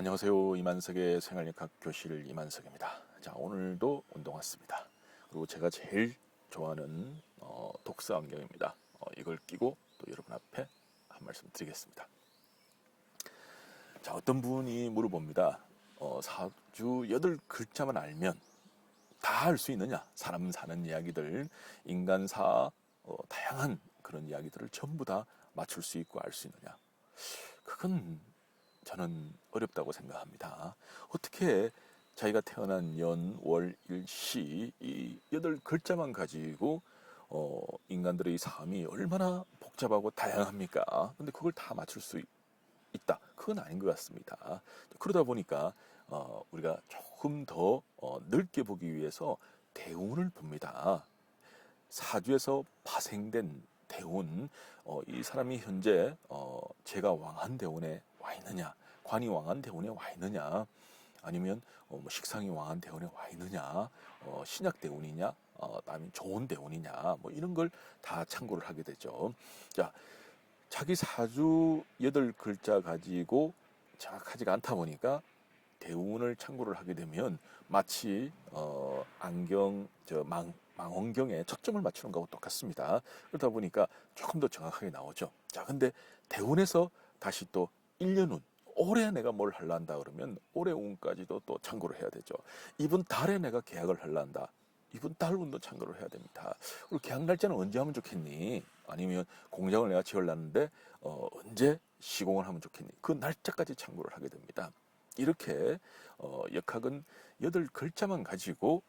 안녕하세요. 이만석의 생활역학 교실 이만석입니다. 자, 오늘도 운동 왔습니다. 그리고 제가 제일 좋아하는 어, 독서 안경입니다. 어, 이걸 끼고 또 여러분 앞에 한 말씀 드리겠습니다. 자, 어떤 분이 물어봅니다. 어, 사주 여덟 글자만 알면 다할수 있느냐? 사람 사는 이야기들, 인간사, 어, 다양한 그런 이야기들을 전부 다 맞출 수 있고 알 수 있느냐? 그건 저는 어렵다고 생각합니다. 어떻게 자기가 태어난 연, 월, 일, 시, 이 여덟 글자만 가지고 어, 인간들의 삶이 얼마나 복잡하고 다양합니까? 근데 그걸 다 맞출 수 있, 있다. 그건 아닌 것 같습니다. 그러다 보니까 어, 우리가 조금 더 어, 넓게 보기 위해서 대운을 봅니다. 사주에서 파생된 대운, 어, 이 사람이 현재 어, 제가 왕한 대운에 와 있느냐, 관이 왕한 대운에 와 있느냐, 아니면 어, 뭐 식상이 왕한 대운에 와 있느냐, 어, 신약 대운이냐, 어, 아니면 좋은 대운이냐, 뭐 이런 걸 다 참고를 하게 되죠. 자, 자기 사주 여덟 글자 가지고 정확하지가 않다 보니까 대운을 참고를 하게 되면 마치 어 안경 저망 망원경에 초점을 맞추는 거하고 똑같습니다. 그러다 보니까 조금 더 정확하게 나오죠. 자, 근데 대운에서 다시 또 1년 운 올해 내가 뭘 할라 한다 그러면 올해 운까지도 또 참고를 해야 되죠. 이번 달에 내가 계약을 할라 한다. 이번 달 운도 참고를 해야 됩니다. 그리고 계약 날짜는 언제 하면 좋겠니? 아니면 공장을 내가 지으려는데 어, 언제 시공을 하면 좋겠니? 그 날짜까지 참고를 하게 됩니다. 이렇게 어, 역학은 여덟 글자만 가지고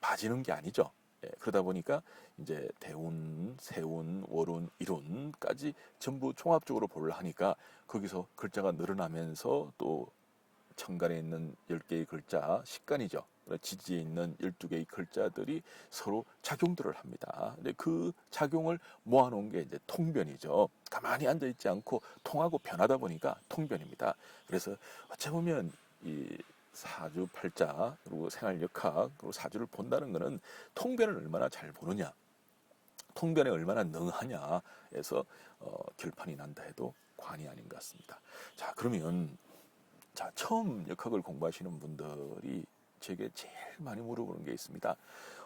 봐지는 게 아니죠. 예, 그러다 보니까 이제 대운, 세운, 월운, 일운까지 전부 종합적으로 보려 하니까 거기서 글자가 늘어나면서 또 천간에 있는 10개의 글자, 식간이죠. 지지에 있는 12개의 글자들이 서로 작용들을 합니다. 근데 그 작용을 모아놓은 게 이제 통변이죠. 가만히 앉아있지 않고 통하고 변하다 보니까 통변입니다. 그래서 어찌 보면 이 사주 팔자 그리고 생활 역학 그리고 사주를 본다는 것은 통변을 얼마나 잘 보느냐 통변에 얼마나 능하냐에서 어, 결판이 난다 해도 관이 아닌 것 같습니다. 자 그러면 자 처음 역학을 공부하시는 분들이 제게 제일 많이 물어보는 게 있습니다.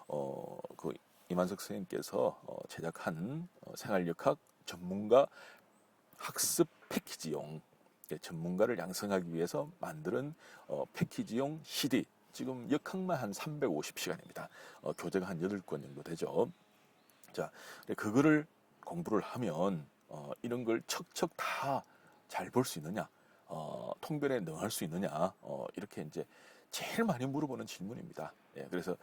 어 그 이만석 선생님께서 어, 제작한 어, 생활 역학 전문가 학습 패키지용 예, 전문가를 양성하기 위해서 만드는 어, 패키지용 CD 지금 역학만 한 350시간입니다. 어, 교재가 한 8권 정도 되죠. 자, 그거를 공부를 하면 어, 이런 걸 척척 다 잘 볼 수 있느냐, 어, 통변에 능할 수 있느냐, 어, 이렇게 이제 제일 많이 물어보는 질문입니다. 예, 그래서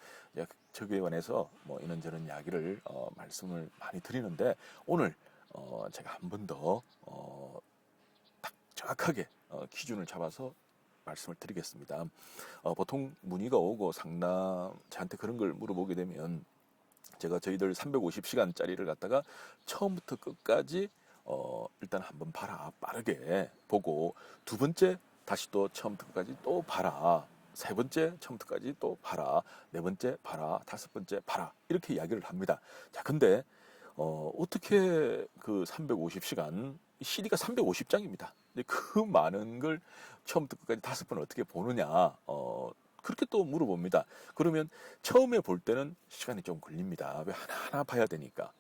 저기에 관해서 뭐 이런저런 이야기를 어, 말씀을 많이 드리는데 오늘 어, 제가 한 번 더 어, 정확하게 어, 기준을 잡아서 말씀을 드리겠습니다. 어, 보통 문의가 오고 상담 저한테 그런 걸 물어보게 되면 제가 저희들 350시간짜리를 갖다가 처음부터 끝까지 어, 일단 한번 봐라 빠르게 보고 두 번째 다시 또 처음부터 끝까지 또 봐라 세 번째 처음부터까지 또 봐라 네 번째 봐라 다섯 번째 봐라 이렇게 이야기를 합니다. 자 근데 어, 어떻게 그 350시간 CD가 350장입니다. 근데 그 많은 걸 처음부터 끝까지 다섯 번 어떻게 보느냐, 어, 그렇게 또 물어봅니다. 그러면 처음에 볼 때는 시간이 좀 걸립니다. 왜 하나하나 봐야 되니까.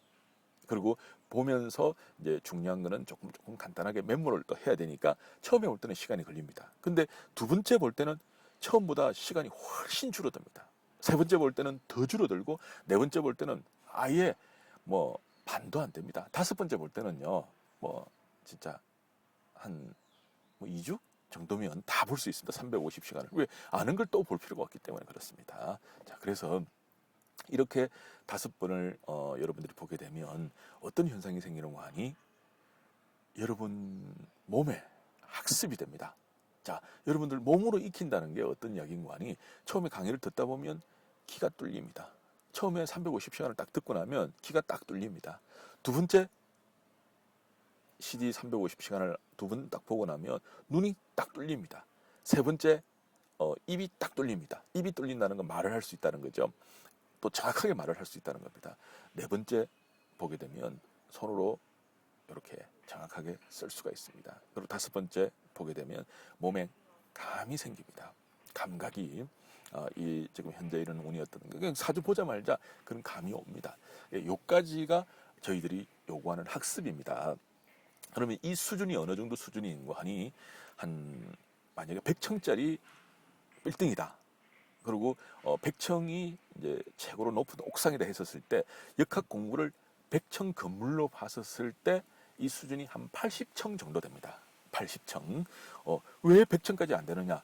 그리고 보면서 이제 중요한 거는 조금 조금 간단하게 메모를 또 해야 되니까 처음에 볼 때는 시간이 걸립니다. 근데 두 번째 볼 때는 처음보다 시간이 훨씬 줄어듭니다. 세 번째 볼 때는 더 줄어들고 네 번째 볼 때는 아예 뭐 반도 안 됩니다. 다섯 번째 볼 때는요, 뭐 진짜 한 뭐 2주 정도면 다 볼 수 있습니다. 350시간을. 왜 아는 걸 또 볼 필요가 없기 때문에 그렇습니다. 자, 그래서 이렇게 다섯 번을 어, 여러분들이 보게 되면 어떤 현상이 생기는 거 아니? 여러분 몸에 학습이 됩니다. 자, 여러분들 몸으로 익힌다는 게 어떤 이야기인 거 아니? 처음에 강의를 듣다 보면 키가 뚫립니다. 처음에 350시간을 딱 듣고 나면 키가 딱 뚫립니다. 두 번째 CD 350시간을 두번딱 보고 나면 눈이 딱 뚫립니다. 세 번째 어, 입이 딱 뚫립니다. 입이 뚫린다는 건 말을 할 수 있다는 거죠. 또 정확하게 말을 할 수 있다는 겁니다. 네 번째 보게 되면 손으로 이렇게 정확하게 쓸 수가 있습니다. 그리고 다섯 번째 보게 되면 몸에 감이 생깁니다. 감각이 아, 이 지금 현재 이런 운이 어떤 그냥 사주 보자마자 그런 감이 옵니다. 예, 요까지가 저희들이 요구하는 학습입니다. 그러면 이 수준이 어느 정도 수준인 거 하니 한 만약에 100층짜리 빌딩이다. 그리고 어, 100층이 이제 최고로 높은 옥상이다 했었을 때 역학 공부를 100층 건물로 봤었을 때 이 수준이 한 80층 정도 됩니다. 80층. 어, 왜 100층까지 안 되느냐?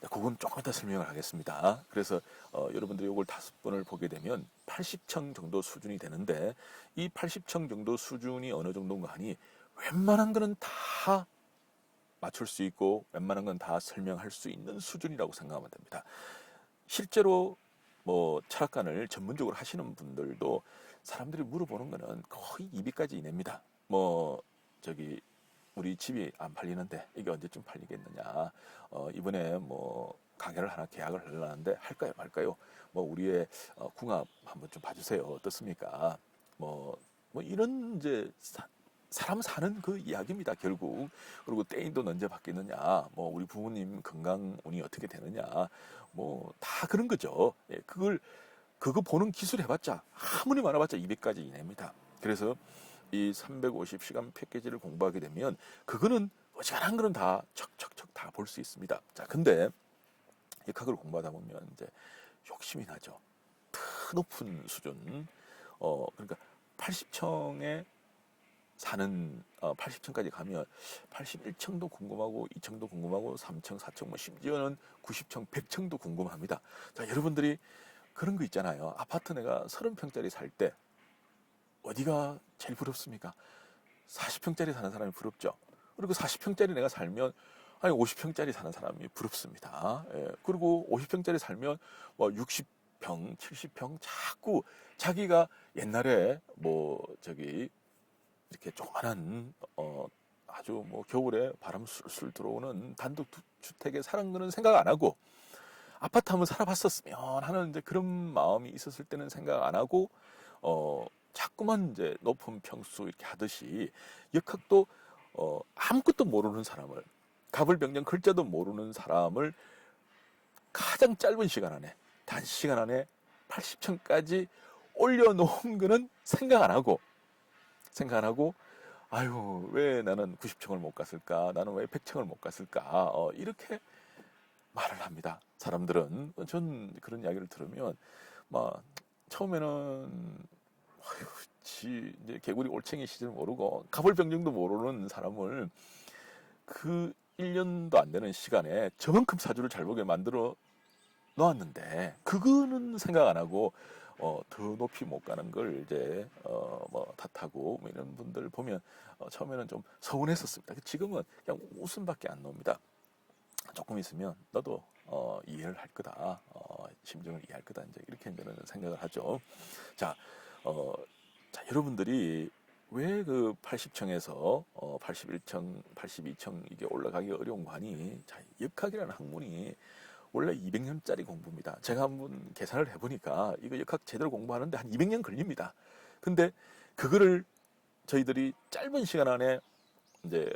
네, 그건 조금 이따 설명을 하겠습니다. 그래서 어, 여러분들이 이걸 다섯 번을 보게 되면 80층 정도 수준이 되는데 이 80층 정도 수준이 어느 정도인가 하니 웬만한 거는 다 맞출 수 있고 웬만한 건 다 설명할 수 있는 수준이라고 생각하면 됩니다. 실제로 뭐 철학관을 전문적으로 하시는 분들도 사람들이 물어보는 거는 거의 2비까지 이냅니다. 뭐 저기 우리 집이 안 팔리는데 이게 언제쯤 팔리겠느냐. 어, 이번에 뭐 가게를 하나 계약을 하려는데 할까요 말까요? 뭐 우리의 어, 궁합 한번 좀 봐주세요. 어떻습니까? 뭐, 뭐 이런 이제 사, 사람 사는 그 이야기입니다 결국. 그리고 때인돈 언제 바뀌느냐 뭐 우리 부모님 건강 운이 어떻게 되느냐 뭐 다 그런 거죠. 예, 그걸 그거 보는 기술 해봤자 아무리 많아봤자 200까지 이내입니다. 그래서 이 350시간 패키지를 공부하게 되면 그거는 어지간한 거는 다 척척척 다 볼 수 있습니다. 자 근데 역학을 공부하다 보면 이제 욕심이 나죠. 더 높은 수준. 어 그러니까 80층에 사는 어, 80층까지 가면 81층도 궁금하고 2층도 궁금하고 3층, 4층 뭐 심지어는 90층, 100층도 궁금합니다. 자, 여러분들이 그런 거 있잖아요. 아파트 내가 30평짜리 살 때 어디가 제일 부럽습니까? 40평짜리 사는 사람이 부럽죠. 그리고 40평짜리 내가 살면 아니 50평짜리 사는 사람이 부럽습니다. 예. 그리고 50평짜리 살면 뭐 60평, 70평 자꾸 자기가 옛날에 뭐 저기 이렇게 조그만한 어 아주 뭐 겨울에 바람 술술 들어오는 단독 두- 주택에 사는 거는 생각 안 하고 아파트 한번 살아봤었으면 하는 이제 그런 마음이 있었을 때는 생각 안 하고 어 자꾸만 이제 높은 평수 이렇게 하듯이 역학도 어 아무것도 모르는 사람을 가불병정 글자도 모르는 사람을 가장 짧은 시간 안에 단시간 안에 80층까지 올려놓은 거는 생각 안 하고 생각 안 하고 아유 왜 나는 90층을 못 갔을까? 나는 왜 100층을 못 갔을까? 어, 이렇게 말을 합니다. 사람들은. 전 그런 이야기를 들으면 막 처음에는 아유 지 이제 개구리 올챙이 시절 모르고 가불병정도 모르는 사람을 그 1년도 안 되는 시간에 저만큼 사주를 잘 보게 만들어 놓았는데 그거는 생각 안 하고 어, 더 높이 못 가는 걸 이제 어, 뭐 탓하고 뭐 이런 분들 보면 어, 처음에는 좀 서운했었습니다. 지금은 그냥 웃음밖에 안 나옵니다. 조금 있으면 너도 어, 이해를 할 거다. 어, 심정을 이해할 거다. 이제 이렇게 저는 생각을 하죠. 자, 어, 자 여러분들이 왜그 80층에서 어, 81층, 82층 이게 올라가기 어려운 거 아니? 자, 역학이라는 학문이 원래 200년짜리 공부입니다. 제가 한번 계산을 해보니까 이거 역학 제대로 공부하는데 한 200년 걸립니다. 근데 그거를 저희들이 짧은 시간 안에 이제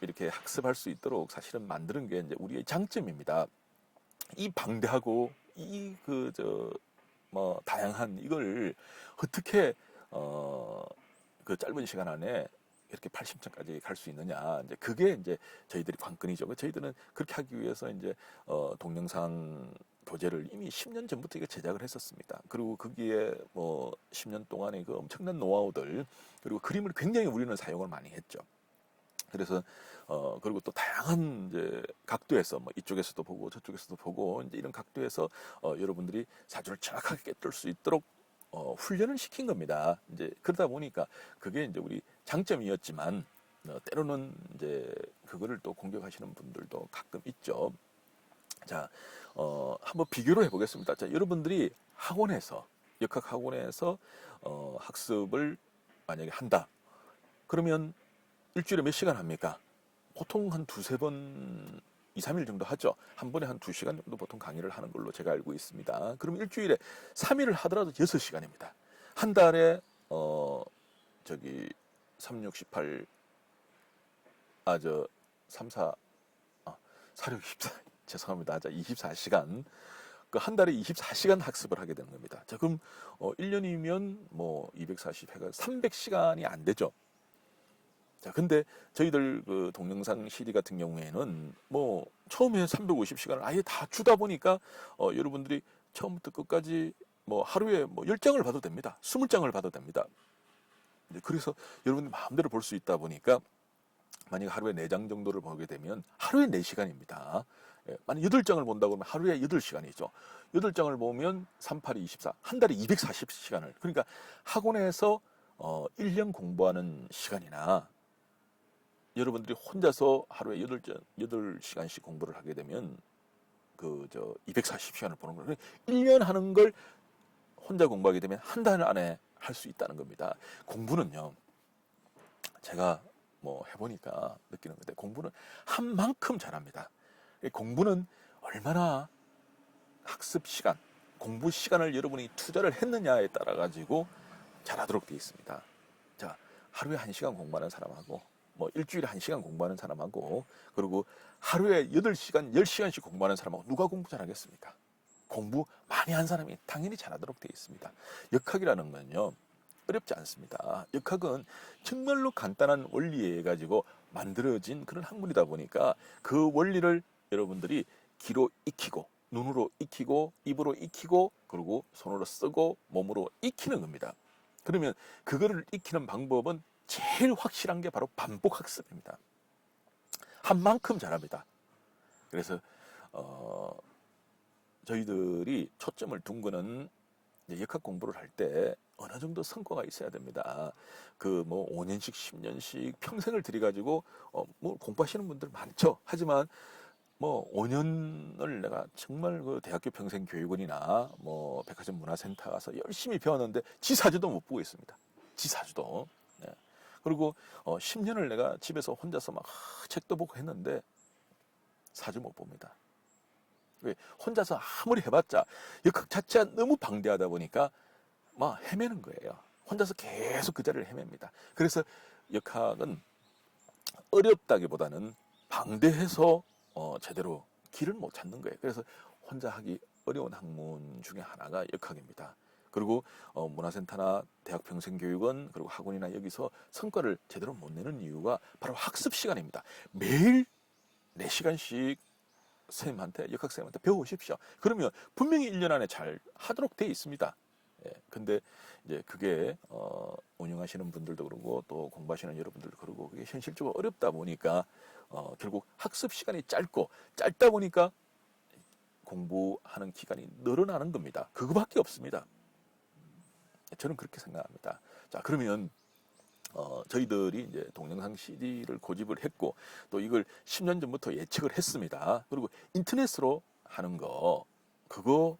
이렇게 학습할 수 있도록 사실은 만드는 게 이제 우리의 장점입니다. 이 방대하고 이 그 저 뭐 다양한 이걸 어떻게 어 그 짧은 시간 안에 이렇게 80층까지 갈 수 있느냐. 이제 그게 이제 저희들이 관건이죠. 그 저희들은 그렇게 하기 위해서 이제 어 동영상 교재를 이미 10년 전부터 이거 제작을 했었습니다. 그리고 거기에 뭐 10년 동안의 그 엄청난 노하우들 그리고 그림을 굉장히 우리는 사용을 많이 했죠. 그래서 어 그리고 또 다양한 이제 각도에서 뭐 이쪽에서도 보고 저쪽에서도 보고 이제 이런 각도에서 어 여러분들이 사주를 정확하게 깨뜨릴 수 있도록 어 훈련을 시킨 겁니다. 이제 그러다 보니까 그게 이제 우리 장점이었지만 어, 때로는 이제 그거를 또 공격하시는 분들도 가끔 있죠. 자, 어, 한번 비교를 해보겠습니다. 자, 여러분들이 학원에서 역학 학원에서 어, 학습을 만약에 한다. 그러면 일주일에 몇 시간 합니까? 보통 한 두세 번, 2, 3일 정도 하죠. 한 번에 한 두시간 정도 보통 강의를 하는 걸로 제가 알고 있습니다. 그럼 일주일에 3일을 하더라도 6시간입니다. 한 달에, 어, 저기, 3, 6, 18, 아, 저, 3, 4, 아, 사료 24 죄송합니다. 자, 24시간 그 한 달에 24시간 학습을 하게 되는 겁니다. 자, 그럼 어 1년이면 뭐 240회가 300시간이 안 되죠. 자, 근데 저희들 그 동영상 CD 같은 경우에는 뭐 처음에 350시간을 아예 다 주다 보니까 어 여러분들이 처음부터 끝까지 뭐 하루에 뭐 10장을 봐도 됩니다. 20장을 봐도 됩니다. 그래서 여러분들 마음대로 볼 수 있다 보니까 만약 하루에 4장 정도를 보게 되면 하루에 4시간입니다. 예, 만약 8장을 본다고 하면 하루에 8시간이죠. 8장을 보면 3, 8이 24, 한 달에 240시간을. 그러니까 학원에서 어, 1년 공부하는 시간이나 여러분들이 혼자서 하루에 8장, 8시간씩 공부를 하게 되면 그 저 240시간을 보는 거예요. 1년 하는 걸 혼자 공부하게 되면 한 달 안에 할 수 있다는 겁니다. 공부는요. 제가 뭐 해보니까 느끼는 건데 공부는 한 만큼 잘합니다. 이 공부는 얼마나 학습 시간, 공부 시간을 여러분이 투자를 했느냐에 따라 가지고 잘하도록 되어 있습니다. 자, 하루에 한 시간 공부하는 사람하고 뭐 일주일에 한 시간 공부하는 사람하고 그리고 하루에 8시간, 10시간씩 공부하는 사람하고 누가 공부 잘하겠습니까? 공부 많이 한 사람이 당연히 잘하도록 되어 있습니다. 역학이라는 건요. 어렵지 않습니다. 역학은 정말로 간단한 원리에 가지고 만들어진 그런 학문이다 보니까 그 원리를 여러분들이 귀로 익히고 눈으로 익히고 입으로 익히고 그리고 손으로 쓰고 몸으로 익히는 겁니다. 그러면 그거를 익히는 방법은 제일 확실한 게 바로 반복 학습입니다. 한 만큼 잘합니다. 그래서 어 저희들이 초점을 둔 거는 역학 공부를 할 때 어느 정도 성과가 있어야 됩니다. 그 뭐 5년씩 10년씩 평생을 들여가지고 어 뭐 공부하시는 분들 많죠. 하지만 뭐 5년을 내가 정말 그 대학교 평생 교육원이나 뭐 백화점 문화센터 가서 열심히 배웠는데 지사주도 못 보고 있습니다. 지사주도. 네. 그리고 어 10년을 내가 집에서 혼자서 막 하, 책도 보고 했는데 사주 못 봅니다. 왜 혼자서 아무리 해봤자 역학 자체가 너무 방대하다 보니까 막 헤매는 거예요. 혼자서 계속 그 자리를 헤맵니다. 그래서 역학은 어렵다기보다는 방대해서 어, 제대로 길을 못 찾는 거예요. 그래서 혼자 하기 어려운 학문 중에 하나가 역학입니다. 그리고 어, 문화센터나 대학 평생교육원 그리고 학원이나 여기서 성과를 제대로 못 내는 이유가 바로 학습 시간입니다. 매일 4시간씩 선생님한테 역학 선생님한테 배워오십시오. 그러면 분명히 1년 안에 잘 하도록 돼 있습니다. 예, 근데 이제 그게 어, 운영하시는 분들도 그러고 또 공부하시는 여러분들도 그러고 그게 현실적으로 어렵다 보니까 어, 결국 학습 시간이 짧고 짧다 보니까 공부하는 기간이 늘어나는 겁니다. 그거밖에 없습니다. 저는 그렇게 생각합니다. 자, 그러면 어, 저희들이 이제 동영상 CD를 고집을 했고 또 이걸 10년 전부터 예측을 했습니다. 그리고 인터넷으로 하는 거 그거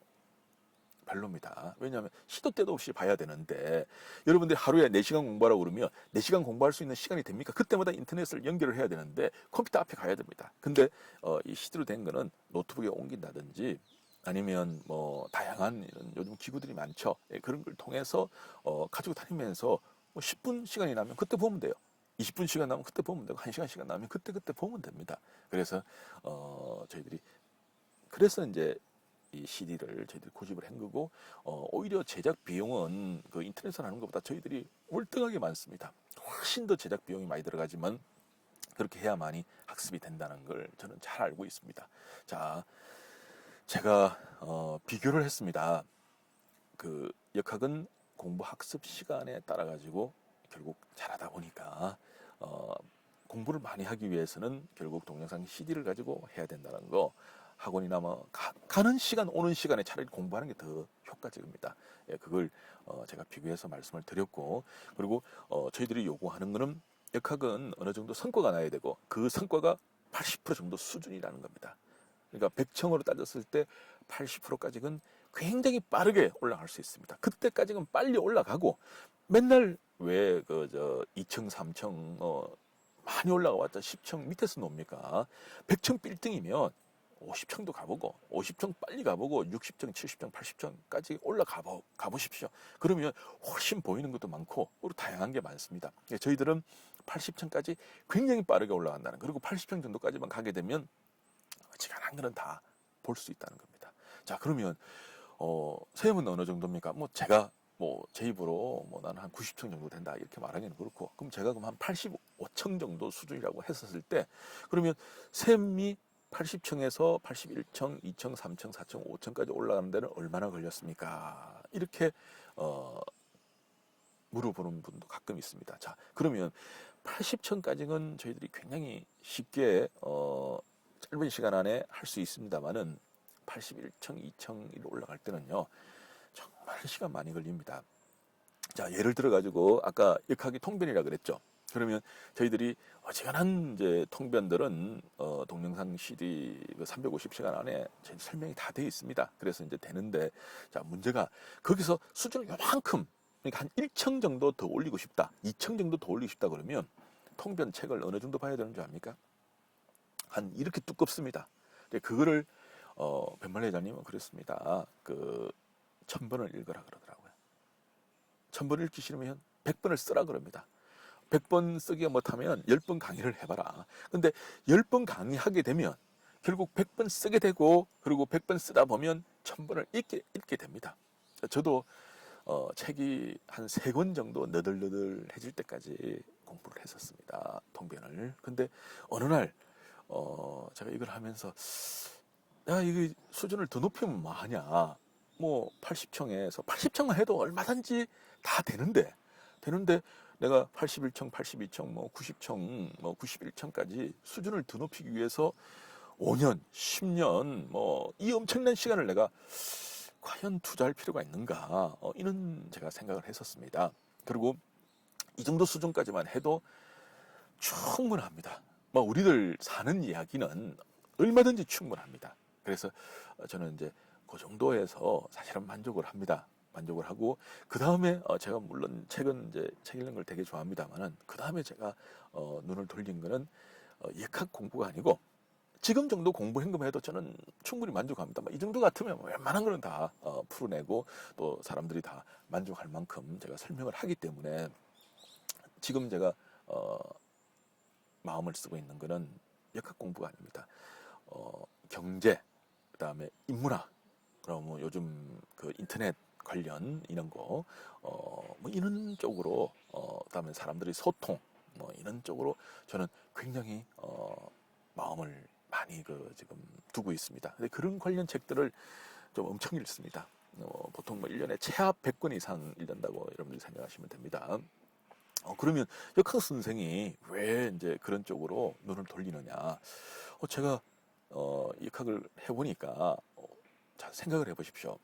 별로입니다. 왜냐하면 시도 때도 없이 봐야 되는데 여러분들이 하루에 4시간 공부하라고 그러면 4시간 공부할 수 있는 시간이 됩니까? 그때마다 인터넷을 연결을 해야 되는데 컴퓨터 앞에 가야 됩니다. 근데 어, 이 CD로 된 거는 노트북에 옮긴다든지 아니면 뭐 다양한 이런 요즘 기구들이 많죠. 예, 그런 걸 통해서 어, 가지고 다니면서 뭐 10분 시간이 나면 그때 보면 돼요. 20분 시간 나면 그때 보면 되고 1시간 시간 나면 그때 그때 보면 됩니다. 그래서 어 저희들이 그래서 이제 이 CD를 저희들이 고집을 한 거고 어 오히려 제작 비용은 그 인터넷에서 하는 것보다 저희들이 월등하게 많습니다. 훨씬 더 제작 비용이 많이 들어가지만 그렇게 해야만이 학습이 된다는 걸 저는 잘 알고 있습니다. 자, 제가 어 비교를 했습니다. 그 역학은 공부 학습 시간에 따라 가지고 결국 잘하다 보니까 어, 공부를 많이 하기 위해서는 결국 동영상 CD를 가지고 해야 된다는 거 학원이나 뭐 가, 는 시간 오는 시간에 차라리 공부하는 게 더 효과적입니다. 예, 그걸 어, 제가 비교해서 말씀을 드렸고 그리고 어, 저희들이 요구하는 거는 역학은 어느 정도 성과가 나야 되고 그 성과가 80% 정도 수준이라는 겁니다. 그러니까 100청으로 따졌을 때 80%까지는 굉장히 빠르게 올라갈 수 있습니다. 그때까지는 빨리 올라가고 맨날 왜 그 저 2층, 3층 어 많이 올라가 왔자 10층 밑에서 놉니까? 100층 빌딩이면 50층도 가보고 50층 빨리 가보고 60층, 70층, 80층까지 올라가 보, 가보십시오. 그러면 훨씬 보이는 것도 많고 그리고 다양한 게 많습니다. 예, 저희들은 80층까지 굉장히 빠르게 올라간다는 그리고 80층 정도까지만 가게 되면 어 지간한 거는 다볼 수 있다는 겁니다. 자 그러면 어 세금은 어느 정도입니까? 뭐 제가 뭐 제 입으로 뭐 나는 한 90층 정도 된다 이렇게 말하기는 그렇고 그럼 제가 그럼 한 85층 정도 수준이라고 했었을 때 그러면 셈이 80층에서 81층, 2층, 3층, 4층, 5층까지 올라가는 데는 얼마나 걸렸습니까? 이렇게 어 물어보는 분도 가끔 있습니다. 자, 그러면 80층까지는 저희들이 굉장히 쉽게 어 짧은 시간 안에 할 수 있습니다만은 81층, 2층 올라갈 때는요. 정말 시간 많이 걸립니다. 자, 예를 들어 가지고 아까 역학이 통변이라 그랬죠. 그러면 저희들이 어지간한 이제 통변들은 어, 동영상 CD 그 350시간 안에 저희 설명이 다 되어 있습니다. 그래서 이제 되는데 자 문제가 거기서 수준을 요만큼 그러니까 한 1층 정도 더 올리고 싶다, 2층 정도 더 올리고 싶다 그러면 통변 책을 어느 정도 봐야 되는 줄 압니까? 한 이렇게 두껍습니다. 근데 그거를 어, 변말 회장님은 그랬습니다. 그 천번을 읽으라 그러더라고요. 천번 읽기 싫으면 100번을 쓰라 그럽니다. 100번 쓰기가 못하면 10번 강의를 해봐라. 근데 10번 강의하게 되면 결국 100번 쓰게 되고 그리고 100번 쓰다 보면 1000번을 읽게, 읽게 됩니다. 저도 어, 책이 한 세 권 정도 너덜너덜해질 때까지 공부를 했었습니다. 통변을. 근데 어느 날 어, 제가 이걸 하면서 야, 이거 수준을 더 높이면 뭐 하냐. 뭐 80층에서 80층만 해도 얼마든지 다 되는데 되는데 내가 81층, 82층, 뭐 90층, 뭐 91층까지 수준을 더 높이기 위해서 5년, 10년, 뭐 이 엄청난 시간을 내가 과연 투자할 필요가 있는가? 어, 이런 제가 생각을 했었습니다. 그리고 이 정도 수준까지만 해도 충분합니다. 뭐 우리들 사는 이야기는 얼마든지 충분합니다. 그래서 저는 이제 그 정도에서 사실은 만족을 합니다. 만족을 하고 그 다음에 제가 물론 책은 이제 책 읽는 걸 되게 좋아합니다만은 그 다음에 제가 어, 눈을 돌린 거는 어, 예학 공부가 아니고 지금 정도 공부 현금해도 저는 충분히 만족합니다. 뭐이 정도 같으면 웬만한 거는 다 어, 풀어내고 또 사람들이 다 만족할 만큼 제가 설명을 하기 때문에 지금 제가 어, 마음을 쓰고 있는 거는 역학 공부가 아닙니다. 어, 경제, 그 다음에 인문학, 그럼 뭐 요즘 그 인터넷 관련 이런 거, 어, 뭐 이런 쪽으로, 어, 그 다음에 사람들이 소통, 뭐 이런 쪽으로 저는 굉장히 어, 마음을 많이 그 지금 두고 있습니다. 근데 그런 관련 책들을 좀 엄청 읽습니다. 어, 보통 뭐 1년에 최합 100권 이상 읽는다고 여러분들이 생각하시면 됩니다. 어, 그러면 역학 선생이 왜 이제 그런 쪽으로 눈을 돌리느냐? 어, 제가 어, 역학을 해보니까 어, 자 생각을 해보십시오.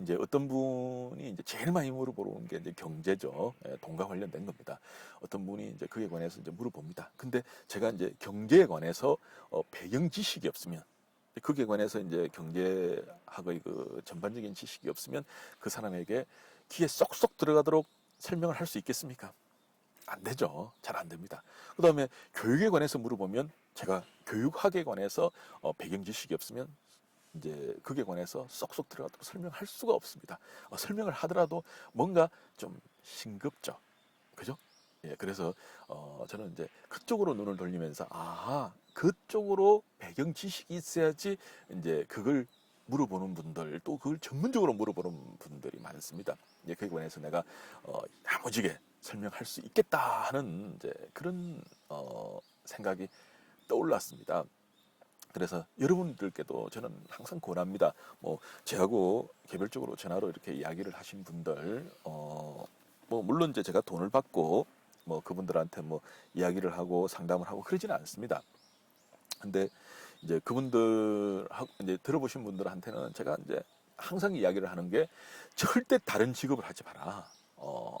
이제 어떤 분이 이제 제일 많이 물어보는 게 이제 경제죠. 예, 돈과 관련된 겁니다. 어떤 분이 이제 그에 관해서 이제 물어봅니다. 근데 제가 이제 경제에 관해서 어, 배경 지식이 없으면 그에 관해서 이제 경제학의 그 전반적인 지식이 없으면 그 사람에게 귀에 쏙쏙 들어가도록 설명을 할 수 있겠습니까? 안 되죠. 잘 안 됩니다. 그 다음에 교육에 관해서 물어보면 제가 교육학에 관해서 어, 배경 지식이 없으면 이제 그에 관해서 쏙쏙 들어가도록 설명할 수가 없습니다. 어, 설명을 하더라도 뭔가 좀 싱겁죠. 그죠? 예, 그래서 어, 저는 이제 그쪽으로 눈을 돌리면서 아 그쪽으로 배경 지식이 있어야지 이제 그걸 물어보는 분들 또 그걸 전문적으로 물어보는 분들이 많습니다. 예, 그에 관해서 내가 어, 야무지게 설명할 수 있겠다 하는 이제 그런 어, 생각이 떠올랐습니다. 그래서 여러분들께도 저는 항상 권합니다. 뭐 저하고 개별적으로 전화로 이렇게 이야기를 하신 분들, 어, 뭐 물론 이제 제가 돈을 받고 뭐 그분들한테 뭐 이야기를 하고 상담을 하고 그러지는 않습니다. 근데 이제 그분들 이제 들어보신 분들한테는 제가 이제 항상 이야기를 하는 게 절대 다른 직업을 하지 마라. 어,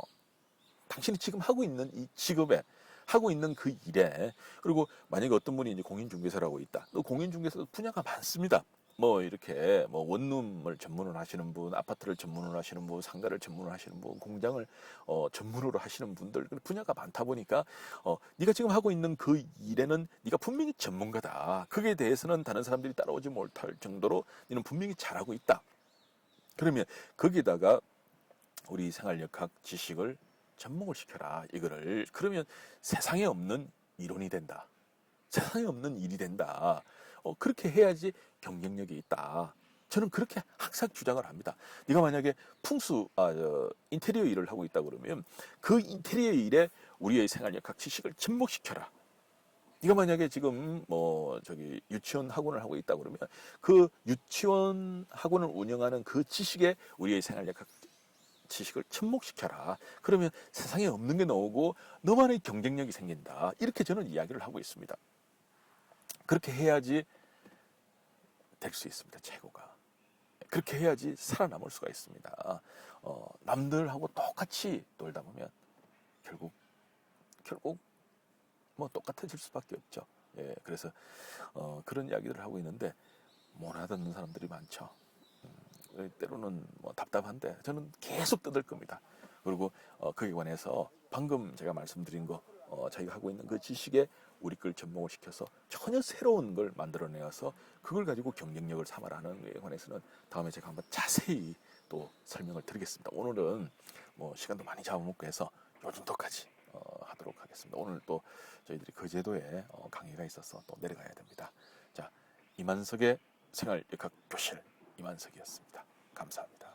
당신이 지금 하고 있는 이 직업에 하고 있는 그 일에 그리고 만약에 어떤 분이 이제 공인중개사라고 있다. 또 공인중개사도 분야가 많습니다. 뭐 이렇게 뭐 원룸을 전문으로 하시는 분, 아파트를 전문으로 하시는 분, 상가를 전문으로 하시는 분, 공장을 어 전문으로 하시는 분들 분야가 많다 보니까 어 네가 지금 하고 있는 그 일에는 네가 분명히 전문가다. 그게 대해서는 다른 사람들이 따라오지 못할 정도로 너는 분명히 잘하고 있다. 그러면 거기다가 우리 생활역학 지식을 접목을 시켜라 이거를 그러면 세상에 없는 이론이 된다 세상에 없는 일이 된다. 어, 그렇게 해야지 경쟁력이 있다. 저는 그렇게 항상 주장을 합니다. 네가 만약에 풍수, 아, 저, 인테리어 일을 하고 있다 그러면 그 인테리어 일에 우리의 생활역학 지식을 접목시켜라. 네가 만약에 지금 뭐 저기 유치원 학원을 하고 있다 그러면 그 유치원 학원을 운영하는 그 지식에 우리의 생활역학 지식을 접목시켜라. 그러면 세상에 없는 게 나오고 너만의 경쟁력이 생긴다. 이렇게 저는 이야기를 하고 있습니다. 그렇게 해야지 될 수 있습니다. 최고가. 그렇게 해야지 살아남을 수가 있습니다. 어, 남들하고 똑같이 놀다 보면 결국 결국 뭐 똑같아질 수밖에 없죠. 예, 그래서 어, 그런 이야기들을 하고 있는데 못 알아듣는 사람들이 많죠. 음, 때로는 뭐 답답한데 저는 계속 떠들 겁니다. 그리고 어, 거기에 관해서 방금 제가 말씀드린 거 어, 저희가 하고 있는 그 지식에 우리 걸 접목을 시켜서 전혀 새로운 걸 만들어내어서 그걸 가지고 경쟁력을 삼아라는 거에 관해서는 다음에 제가 한번 자세히 또 설명을 드리겠습니다. 오늘은 뭐 시간도 많이 잡아먹고 해서 요 정도까지 어, 하도록 하겠습니다. 오늘 또 저희들이 거제도에 어, 강의가 있어서 또 내려가야 됩니다. 자, 이만석의 생활 역학 교실 이만석이었습니다. 감사합니다.